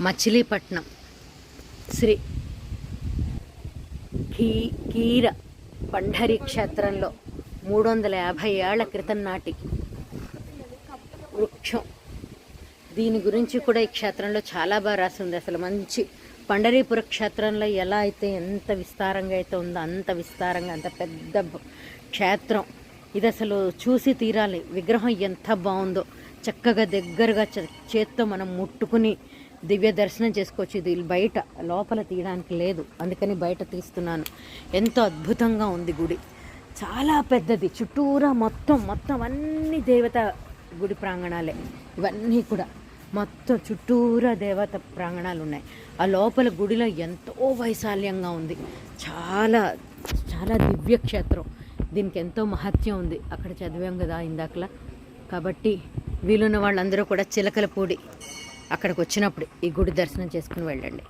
Machilipatnam. Shri key కీర పండరి క్షేత్రంలో మూడు వందల యాభై ఏళ్ళ క్రితం నాటి వృక్షం. దీని గురించి కూడా ఈ క్షేత్రంలో చాలా బాగా రాసి ఉంది అసలు మంచి పండరీపుర క్షేత్రంలో ఎలా అయితే ఎంత విస్తారంగా అయితే ఉందో అంత విస్తారంగా అంత పెద్ద క్షేత్రం. ఇది అసలు చూసి తీరాలి. విగ్రహం ఎంత బాగుందో. చక్కగా దగ్గరగా చే- చేత్తో మనం ముట్టుకుని దివ్య దర్శనం చేసుకోవచ్చు. ఇది బయట లోపల తీయడానికి లేదు. అందుకని బయట తీస్తున్నాను. ఎంతో అద్భుతంగా ఉంది గుడి. చాలా పెద్దది. చుట్టూరా మొత్తం మొత్తం అన్ని దేవత గుడి ప్రాంగణాలే. ఇవన్నీ కూడా మొత్తం చుట్టూరా దేవత ప్రాంగణాలు ఉన్నాయి. ఆ లోపల గుడిలో ఎంతో వైశాల్యంగా ఉంది. చాలా చాలా దివ్య క్షేత్రం. దీనికి ఎంతో మహత్యం ఉంది. అక్కడ చదివాం కదా ఇందాకలా. కాబట్టి వీలున్న వాళ్ళందరూ కూడా చిలకలపూడి అక్కడికి వచ్చినప్పుడు ఈ గుడి దర్శనం చేసుకుని వెళ్ళండి.